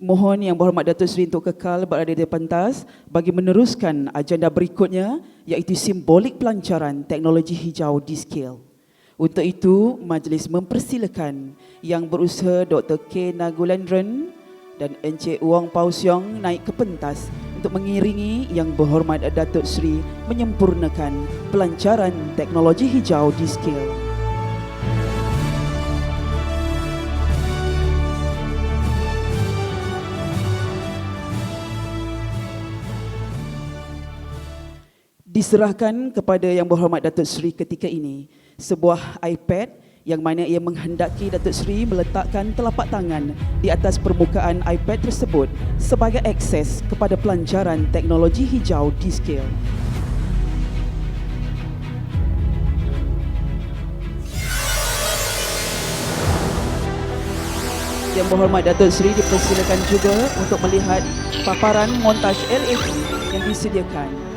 Mohon Yang Berhormat Datuk Seri untuk kekal berada di pentas bagi meneruskan agenda berikutnya iaitu simbolik pelancaran teknologi hijau di scale. Untuk itu, majlis mempersilakan Yang Berusaha Dr. K. Nagulendran dan Encik Wong Pau Siong naik ke pentas untuk mengiringi Yang Berhormat Datuk Seri menyempurnakan pelancaran teknologi hijau di scale. Diserahkan kepada Yang Berhormat Datuk Seri ketika ini sebuah iPad yang mana ia menghendaki Datuk Seri meletakkan telapak tangan di atas permukaan iPad tersebut sebagai akses kepada pelancaran teknologi hijau di scale. Yang Berhormat Datuk Seri dipersilakan juga untuk melihat paparan montaj LED yang disediakan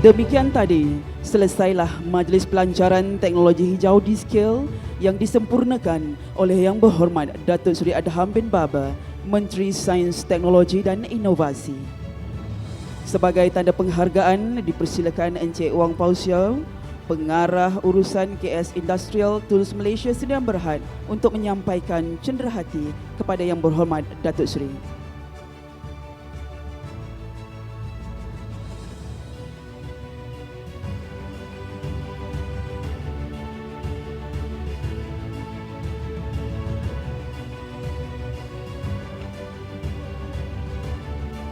Demikian tadi, selesailah majlis pelancaran teknologi hijau di scale yang disempurnakan oleh Yang Berhormat Datuk Seri Adham bin Baba, Menteri Sains, Teknologi dan Inovasi. Sebagai tanda penghargaan, dipersilakan Encik Wang Pau Xiao, Pengarah Urusan KS Industrial Tools Malaysia sedang berhad untuk menyampaikan cenderahati kepada Yang Berhormat Datuk Seri.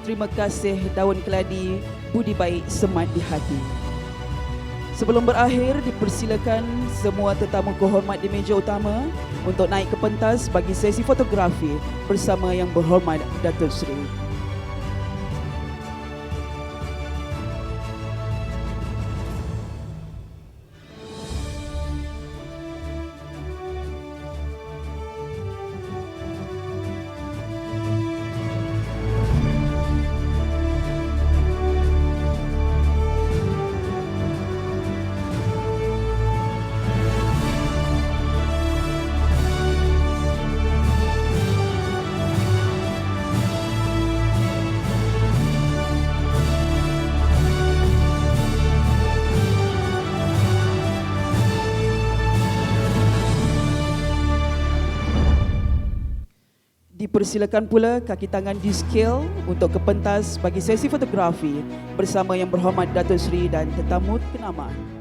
Terima kasih daun keladi budi baik semat di hati. Sebelum berakhir, dipersilakan semua tetamu kehormat di meja utama untuk naik ke pentas bagi sesi fotografi bersama yang berhormat Datuk Seri. Dipersilakan pula kaki tangan di scale untuk ke pentas bagi sesi fotografi bersama yang berhormat Datuk Seri dan tetamu kenamaan.